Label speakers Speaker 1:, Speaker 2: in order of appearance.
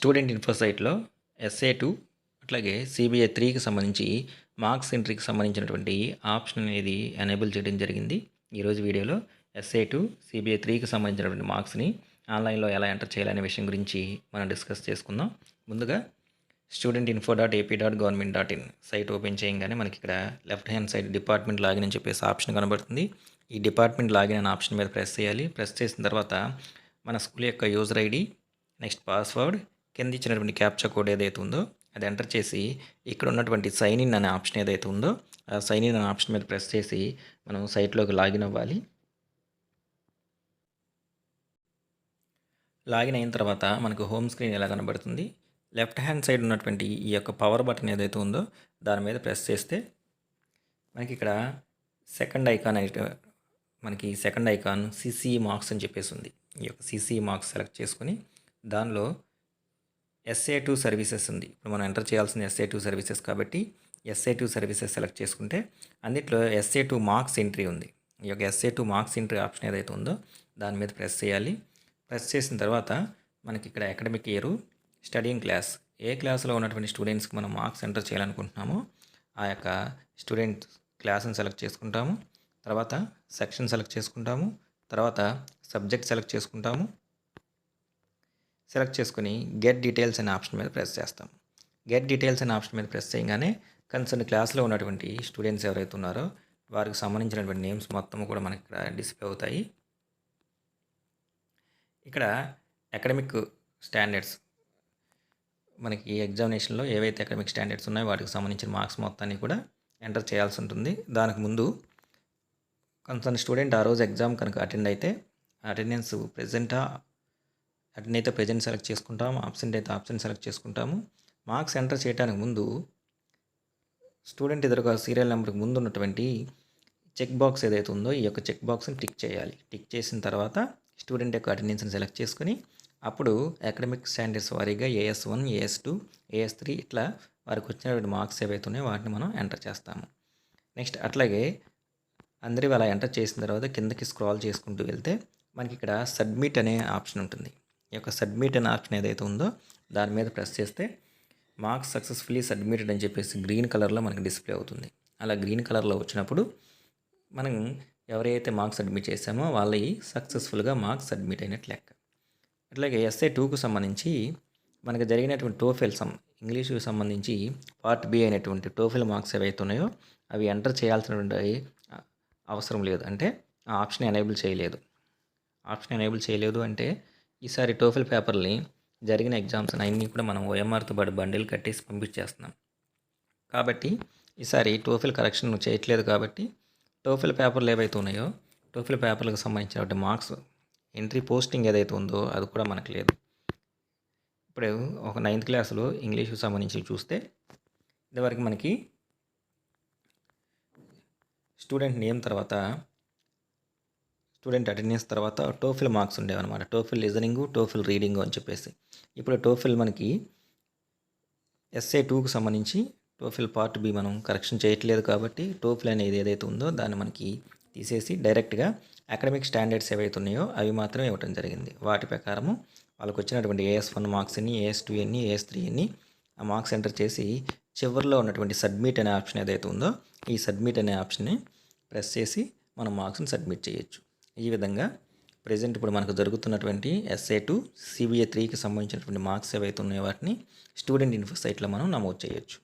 Speaker 1: Student ఇన్ఫోసైట్లో SA two అట్లాగే CBI త్రీకి సంబంధించి మార్క్స్ ఎంట్రీకి సంబంధించినటువంటి ఆప్షన్ అనేది ఎనేబుల్ చేయడం జరిగింది. ఈరోజు వీడియోలో ఎస్ఏ టూ సిబిఐ త్రీకి సంబంధించినటువంటి మార్క్స్ని ఆన్లైన్లో ఎలా ఎంటర్ చేయాలనే విషయం గురించి మనం డిస్కస్ చేసుకుందాం. ముందుగా student info dot AP dot government dot in site open చేయగానే మనకి ఇక్కడ left hand side department login అని చెప్పేసి ఆప్షన్ కనబడుతుంది. ఈ డిపార్ట్మెంట్ లాగిన్ అనే ఆప్షన్ మీద ప్రెస్ చేయాలి. ప్రెస్ చేసిన తర్వాత మన స్కూల్ యొక్క యూజర్ ఐడి నెక్స్ట్ పాస్వర్డ్ కింద ఇచ్చినటువంటి క్యాప్చా కోడ్ ఏదైతే ఉందో అది ఎంటర్ చేసి ఇక్కడ ఉన్నటువంటి సైన్ ఇన్ అనే ఆప్షన్ ఏదైతే ఉందో ఆ సైన్ ఇన్ అనే ఆప్షన్ మీద ప్రెస్ చేసి మనం సైట్లోకి లాగిన్ అవ్వాలి. లాగిన్ అయిన తర్వాత మనకు హోమ్ స్క్రీన్ ఎలా కనబడుతుంది? లెఫ్ట్ హ్యాండ్ సైడ్ ఉన్నటువంటి ఈ యొక్క పవర్ బటన్ ఏదైతే ఉందో దాని మీద ప్రెస్ చేస్తే మనకి ఇక్కడ సెకండ్ ఐకాన్ అయితే మనకి సెకండ్ ఐకాన్ సిసిఈ మార్క్స్ అని చెప్పేసి ఉంది. ఈ యొక్క సిసిఈ మార్క్స్ సెలెక్ట్ చేసుకుని దానిలో ఎస్ఏ టూ సర్వీసెస్ ఉంది. ఇప్పుడు మనం ఎంటర్ చేయాల్సిన ఎస్ఏ టూ సర్వీసెస్ కాబట్టి ఎస్ఏ టూ సర్వీసెస్ సెలెక్ట్ చేసుకుంటే అన్నిట్లో ఎస్ఏ టూ మార్క్స్ ఎంట్రీ ఉంది. ఈ యొక్క SA two marks entry option ఏదైతే ఉందో దాని మీద ప్రెస్ చేయాలి. ప్రెస్ చేసిన తర్వాత మనకి ఇక్కడ అకాడమిక్ ఇయర్ స్టడీయింగ్ క్లాస్ ఏ క్లాస్లో ఉన్నటువంటి స్టూడెంట్స్కి మనం మార్క్స్ ఎంటర్ చేయాలనుకుంటున్నామో ఆ యొక్క స్టూడెంట్ క్లాస్ని సెలెక్ట్ చేసుకుంటాము. తర్వాత సెక్షన్ సెలెక్ట్ చేసుకుంటాము. తర్వాత సబ్జెక్ట్ సెలెక్ట్ చేసుకుంటాము. సెలెక్ట్ చేసుకుని గెట్ డీటెయిల్స్ అనే ఆప్షన్ మీద ప్రెస్ చేస్తాం. గెట్ డీటెయిల్స్ అనే ఆప్షన్ మీద ప్రెస్ చేయగానే కన్సర్న్ క్లాస్లో ఉన్నటువంటి స్టూడెంట్స్ ఎవరైతే ఉన్నారో వారికి సంబంధించినటువంటి నేమ్స్ మొత్తం కూడా మనకి ఇక్కడ డిస్ప్లే అవుతాయి. ఇక్కడ అకాడమిక్ స్టాండర్డ్స్ మనకి ఎగ్జామినేషన్లో ఏవైతే అకాడమిక్ స్టాండర్డ్స్ ఉన్నాయో వాటికి సంబంధించిన మార్క్స్ మొత్తాన్ని కూడా ఎంటర్ చేయాల్సి ఉంటుంది. దానికి ముందు కన్సర్న్ స్టూడెంట్ ఆ రోజు ఎగ్జామ్ కనుక అటెండ్ అయితే అటెండెన్స్ ప్రజెంటా అటెండ్ అయితే ప్రజెంట్ సెలెక్ట్ చేసుకుంటాము ఆబ్సెంట్ అయితే ఆబ్సెంట్ సెలెక్ట్ చేసుకుంటాము. మార్క్స్ ఎంటర్ చేయడానికి ముందు స్టూడెంట్ ఎదురుగా సీరియల్ నెంబర్కి ముందు ఉన్నటువంటి చెక్ బాక్స్ ఏదైతే ఉందో ఈ యొక్క చెక్ బాక్స్ని టిక్ చేయాలి. టిక్ చేసిన తర్వాత స్టూడెంట్ యొక్క అటెండెన్స్ని సెలెక్ట్ చేసుకుని అప్పుడు అకాడమిక్ స్టాండర్డ్స్ వారీగా AS one AS two AS three ఇట్లా వారికి వచ్చినటువంటి మార్క్స్ ఏవైతే ఉన్నాయో వాటిని మనం ఎంటర్ చేస్తాము. నెక్స్ట్ అట్లాగే అందరూ అలా ఎంటర్ చేసిన తర్వాత కిందకి స్క్రాల్ చేసుకుంటూ వెళ్తే మనకి ఇక్కడ సబ్మిట్ అనే ఆప్షన్ ఉంటుంది. ఈ యొక్క సబ్మిట్ అనే ఆప్షన్ ఏదైతే ఉందో దాని మీద ప్రెస్ చేస్తే మార్క్స్ సక్సెస్ఫుల్లీ సబ్మిటెడ్ అని చెప్పేసి గ్రీన్ కలర్లో మనకి డిస్ప్లే అవుతుంది. అలా గ్రీన్ కలర్లో వచ్చినప్పుడు మనం ఎవరైతే మార్క్స్ సబ్మిట్ చేసామో వాళ్ళవి సక్సెస్ఫుల్గా మార్క్స్ సబ్మిట్ అయినట్టు లెక్క. అట్లాగే ఎస్ఏ టూకు సంబంధించి మనకి జరిగినటువంటి టోఫెల్ సమ్ ఇంగ్లీషుకి సంబంధించి పార్ట్ బి అయినటువంటి టోఫెల్ మార్క్స్ ఏవైతే ఉన్నాయో అవి ఎంటర్ చేయాల్సినటువంటి అవసరం లేదు. అంటే ఆ ఆప్షన్ ఎనేబుల్ చేయలేదు. ఆప్షన్ ఎనేబుల్ చేయలేదు అంటే ఈసారి టోఫెల్ పేపర్ని జరిగిన ఎగ్జామ్స్ అన్నీ కూడా మనం ఓఎంఆర్తో పాటు బండిల్ కట్టేసి పంపించేస్తున్నాం. కాబట్టి ఈసారి టోఫెల్ కరెక్షన్ చేయట్లేదు కాబట్టి టోఫెల్ పేపర్లు ఏవైతే ఉన్నాయో టోఫిల్ పేపర్లకు సంబంధించినటువంటి మార్క్స్ ఎంట్రీ పోస్టింగ్ ఏదైతే ఉందో అది కూడా మనకు లేదు. ఇప్పుడు ఒక నైన్త్ క్లాస్లో ఇంగ్లీష్కి సంబంధించి చూస్తే ఇదివరకు మనకి స్టూడెంట్ నేమ్ తర్వాత స్టూడెంట్ అటెండెన్స్ తర్వాత టోఫిల్ మార్క్స్ ఉండేవన్నమాట. టోఫిల్ లిజనింగ్ టోఫిల్ రీడింగ్ అని చెప్పేసి. ఇప్పుడు టోఫిల్ మనకి ఎస్ఏ టూకు సంబంధించి టోఫిల్ పార్ట్ బి మనం కరెక్షన్ చేయట్లేదు కాబట్టి టోఫిల్ అనేది ఏదైతే ఉందో దాన్ని మనకి తీసేసి డైరెక్ట్గా అకాడమిక్ స్టాండర్డ్స్ ఏవైతే ఉన్నాయో అవి మాత్రమే ఇవ్వడం జరిగింది. వాటి ప్రకారము వాళ్ళకి వచ్చినటువంటి ఏఎస్ వన్ మార్క్స్ ఎన్ని ఏఎస్ టూ ఎన్ని ఏఎస్ త్రీ ఎన్ని ఆ మార్క్స్ ఎంటర్ చేసి చివరిలో ఉన్నటువంటి సబ్మిట్ అనే ఆప్షన్ ఏదైతే ఉందో ఈ సబ్మిట్ అనే ఆప్షన్ని ప్రెస్ చేసి మనం మార్క్స్ని సబ్మిట్ చేయొచ్చు. ఈ విధంగా ప్రజెంట్ ఇప్పుడు మనకు జరుగుతున్నటువంటి ఎస్ఏ టు సిబిఏ త్రీకి సంబంధించినటువంటి మార్క్స్ ఏవైతే ఉన్నాయో వాటిని స్టూడెంట్ ఇన్ఫో సైట్లో మనం నమోదు చేయొచ్చు.